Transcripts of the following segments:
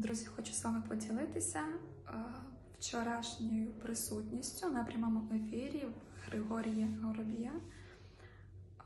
Друзі, хочу з вами поділитися е, вчорашньою присутністю на прямому ефірі Григорія Горобія, е,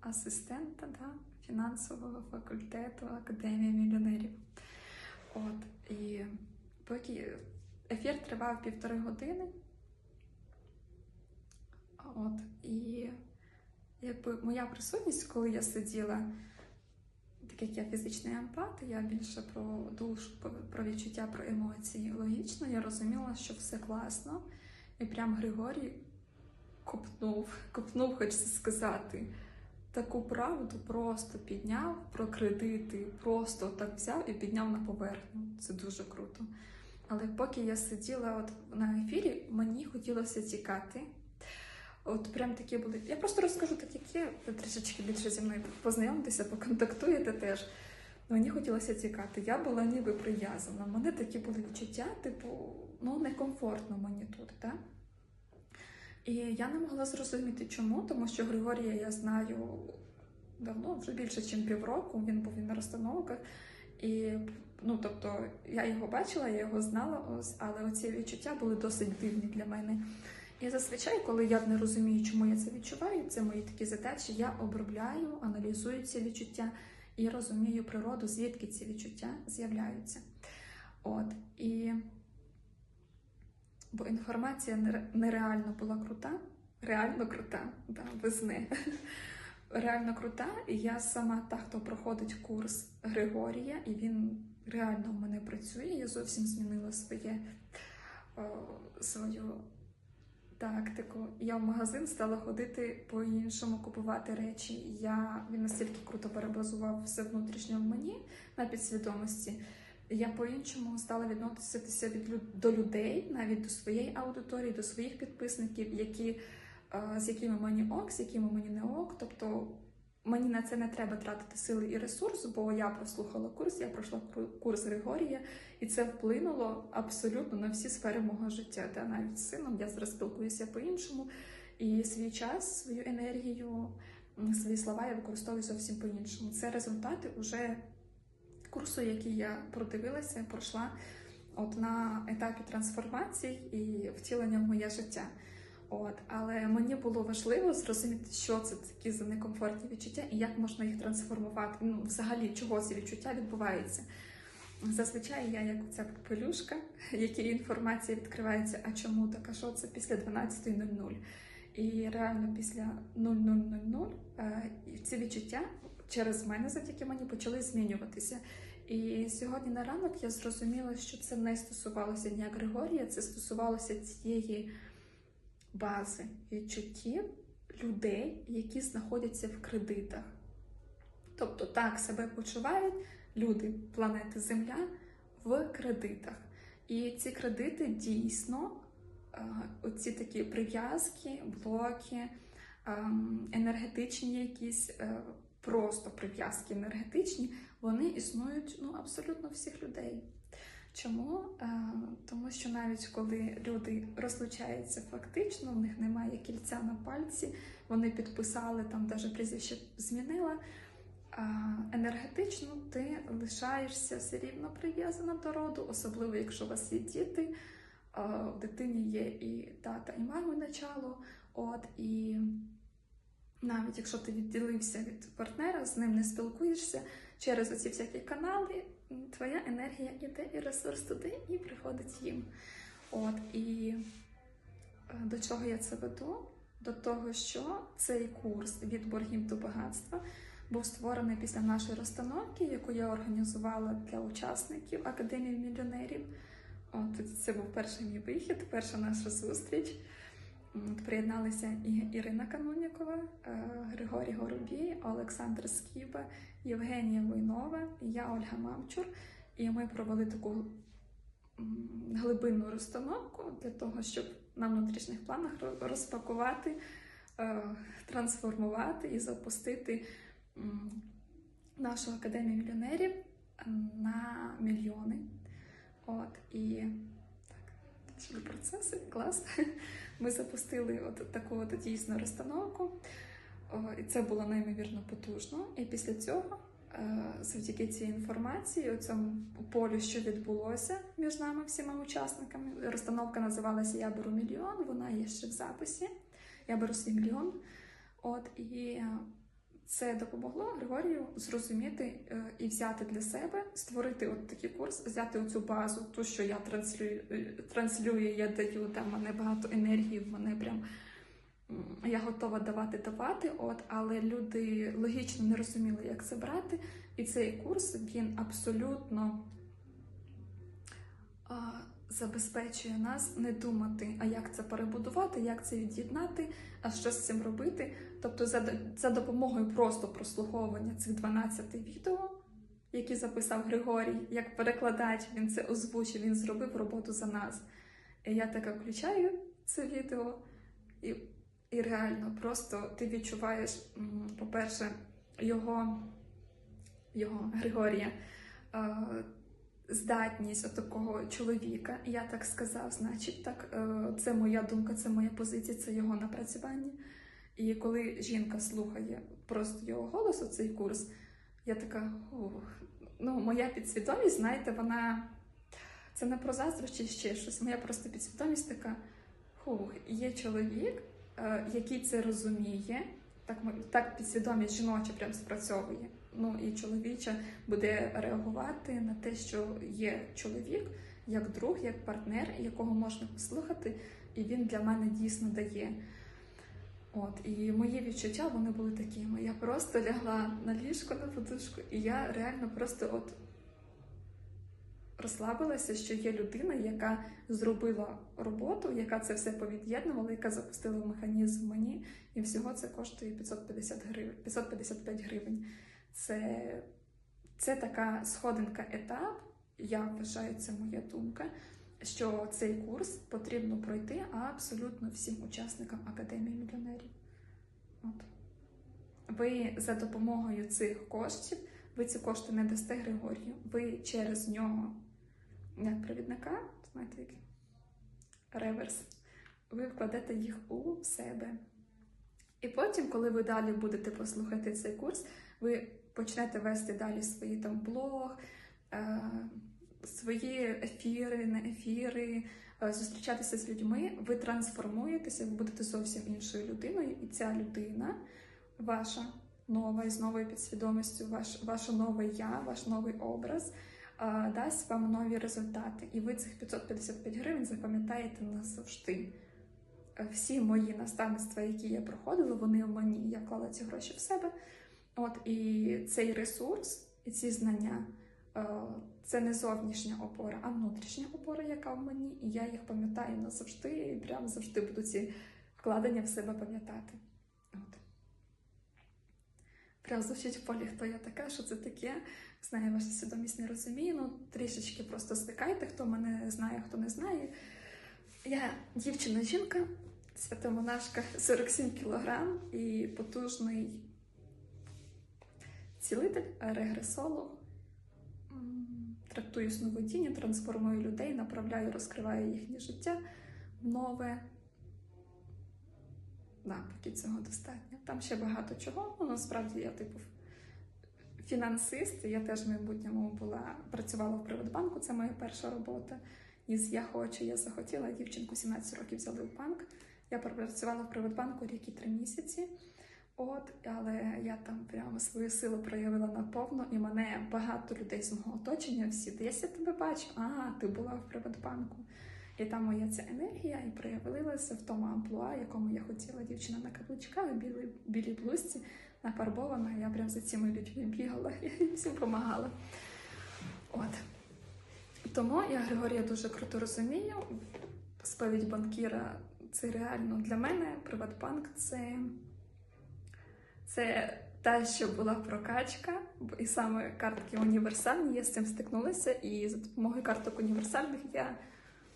асистента да, фінансового факультету Академії мільйонерів. От, і поки ефір тривав півтори години. От, і якби моя присутність, коли я сиділа так як я фізичний емпат, я більше про душу, про відчуття, про емоції. Логічно, я розуміла, що все класно. І прям Григорій копнув, копнув, хочеться сказати, таку правду просто підняв про кредити, просто так взяв і підняв на поверхню. Це дуже круто. Але поки я сиділа от на ефірі, мені хотілося тікати. От прям такі були. Я просто розкажу так, як ви трішечки більше зі мною познайомитися, поконтактуєте теж. Мені хотілося тікати. Я була ніби прив'язана. У мене такі були відчуття, типу, ну некомфортно мені тут, так? І я не могла зрозуміти, чому, тому що Григорія я знаю давно, вже більше, ніж півроку. Він був на розстановках. І ну, тобто, я його бачила, я його знала, ось, але оці відчуття були досить дивні для мене. І зазвичай, коли я не розумію, чому я це відчуваю, це мої такі задачі, я обробляю, аналізую ці відчуття і розумію природу, звідки ці відчуття з'являються. От і бо інформація нереально була крута, реально крута, да, без. Реально крута, і я сама та, хто проходить курс Григорія, і він реально в мене працює. Я зовсім змінила своє о, свою тактику. Я в магазин стала ходити по-іншому, купувати речі. Я Він настільки круто перебазував все внутрішнє в мені на підсвідомості. Я по-іншому стала відноситися від до людей, навіть до своєї аудиторії, до своїх підписників, які, з якими мені ок, з якими мені не ок. Тобто мені на це не треба тратити сили і ресурс, бо я прослухала курс, я пройшла курс Григорія, і це вплинуло абсолютно на всі сфери мого життя. Та навіть з сином я зараз спілкуюся по-іншому, і свій час, свою енергію, свої слова я використовую зовсім по-іншому. Це результати уже курсу, який я продивилася, пройшла от на етапі трансформації і втілення в моє життя. От, але мені було важливо зрозуміти, що це такі за некомфортні відчуття і як можна їх трансформувати. Ну, взагалі, чого ці відчуття відбуваються. Зазвичай я як ця пелюшка, які інформація відкривається, а чому так, а що це після 12.00. І реально після 00.00 е, ці відчуття через мене завдяки мені почали змінюватися. І сьогодні на ранок я зрозуміла, що це не стосувалося ні Григорія, це стосувалося цієї бази відчуттів людей, які знаходяться в кредитах. Тобто так себе почувають люди планети Земля в кредитах. І ці кредити дійсно, оці такі прив'язки, блоки, енергетичні якісь, е, просто прив'язки енергетичні, вони існують ну, абсолютно всіх людей. Чому? Е, тому що навіть коли люди розлучаються фактично, в них немає кільця на пальці, вони підписали там, навіть прізвище змінила. Енергетично ти лишаєшся все рівно прив'язана до роду, особливо якщо у вас є діти, в дитині є і тата, і мами начало. От і навіть якщо ти відділився від партнера, з ним не спілкуєшся через оці всякі канали твоя енергія йде і ресурс туди і приходить їм. От і е, до чого я це веду? До того, що цей курс від боргів до багатства був створений після нашої розстановки, яку я організувала для учасників Академії мільйонерів. От це був перший мій вихід, перша наша зустріч. Приєдналися і Ірина Канунікова, е, Григорій Горобій, Олександр Скіба, Євгенія Войнова, я Ольга Мамчур. І ми провели таку глибинну розстановку для того, щоб на внутрішніх планах розпакувати, е, трансформувати і запустити нашу академію мільйонерів на мільйони. От і так, процеси клас. Ми запустили от таку от дійсну розстановку, і це було неймовірно потужно. І після цього е, завдяки цій інформації, у цьому полю, що відбулося між нами всіма учасниками. Розстановка називалася Я беру мільйон, вона є ще в записі. Я беру свій мільйон. От і це допомогло Григорію зрозуміти е, і взяти для себе, створити от такий курс, взяти оцю базу, ту, що я транслюю, е, транслюю, я даю, там мене багато енергії, мене прям я готова давати давати. От, але люди логічно не розуміли, як це брати. І цей курс він абсолютно забезпечує нас не думати, а як це перебудувати, як це від'єднати, а що з цим робити. Тобто, за, за допомогою просто прослуховування цих 12 відео, які записав Григорій, як перекладач, він це озвучив, він зробив роботу за нас. І я така включаю це відео, і, і реально просто ти відчуваєш, по-перше, його, його Григорія. Здатність такого чоловіка, я так сказав, значить, так, е, це моя думка, це моя позиція, це його напрацювання. І коли жінка слухає просто його голосу, цей курс, я така, ух, ну, моя підсвідомість, знаєте, вона це не про заздрощ чи ще щось. Моя просто підсвідомість така, хух, є чоловік, е, який це розуміє, так, так підсвідомість жіноча прям спрацьовує. Ну і чоловіча буде реагувати на те, що є чоловік як друг, як партнер, якого можна послухати, і він для мене дійсно дає. От, і мої відчуття вони були такими. Я просто лягла на ліжко на подушку, і я реально просто от розслабилася, що є людина, яка зробила роботу, яка це все повід'єднувала, яка запустила механізм мені, і всього це коштує 550 гривень, 555 гривень. Це, це така сходинка етап. Я вважаю, це моя думка, що цей курс потрібно пройти абсолютно всім учасникам Академії мільйонерів. От. Ви за допомогою цих коштів, ви ці кошти не дасте Григорію, ви через нього, як провідника, знаєте, який реверс, ви вкладете їх у себе. І потім, коли ви далі будете послухати цей курс, ви почнете вести далі свої там блог, е, свої ефіри, не ефіри, е, зустрічатися з людьми, ви трансформуєтеся, ви будете зовсім іншою людиною, і ця людина, ваша нова із новою підсвідомістю, ваш, ваше нове я, ваш новий образ. е, Дасть вам нові результати, і ви цих 555 гривень запам'ятаєте назавжди. Всі мої наставництва, які я проходила, вони в мені. Я клала ці гроші в себе. От і цей ресурс, і ці знання е, це не зовнішня опора, а внутрішня опора, яка в мені, і я їх пам'ятаю назавжди, і прям завжди буду ці вкладення в себе пам'ятати. От. Прям звучить в полі, хто я така, що це таке. Знаю, ваша свідомість не розуміє. Ну, трішечки просто стикайте, хто мене знає, хто не знає. Я дівчина-жінка, святомонашка 47 кілограм і потужний цілитель, регресолог. Трактую сновидіння, трансформую людей, направляю, розкриваю їхнє життя в нове. Да, поки цього достатньо. Там ще багато чого. Ну, насправді я типу фінансист. Я теж в майбутньому була працювала в Приватбанку. Це моя перша робота. Із я хочу, я захотіла. Дівчинку 17 років взяли в банк. Я пропрацювала в Приватбанку рік і три місяці. От, але я там прямо свою силу проявила наповно, і мене багато людей з мого оточення всі десь я тебе бачу. А, ти була в Приватбанку. І там моя ця енергія і проявилася в тому амплуа, якому я хотіла. Дівчина на каблучках, білій, білій блузці, нафарбована. Я прям за цими людьми бігала і їм всім допомагала. От. Тому я Григорія дуже круто розумію. Сповідь банкіра це реально для мене. Приватбанк це, це та, що була прокачка, і саме картки універсальні. Я з цим стикнулася, і за допомогою карток універсальних я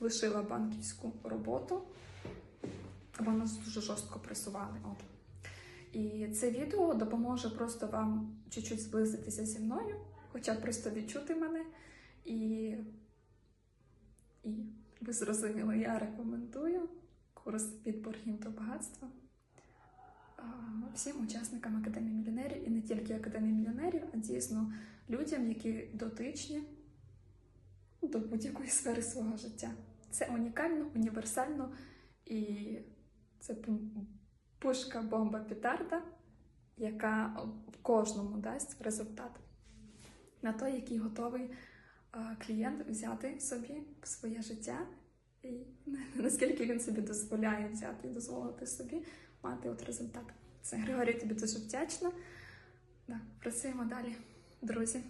лишила банківську роботу, бо нас дуже жорстко пресували. От. І це відео допоможе просто вам чуть-чуть зблизитися зі мною, хоча просто відчути мене. І, і ви зрозуміли, я рекомендую курс від боргів до багатства. Всім учасникам Академії мільйонерів і не тільки Академії мільйонерів, а дійсно людям, які дотичні до будь-якої сфери свого життя. Це унікально, універсально і це пушка, бомба, петарда, яка кожному дасть результат на той, який готовий клієнт взяти собі в своє життя, і наскільки він собі дозволяє взяти і дозволити собі мати от результат. Це Григорій, тобі дуже вдячна. Да, працюємо далі, друзі.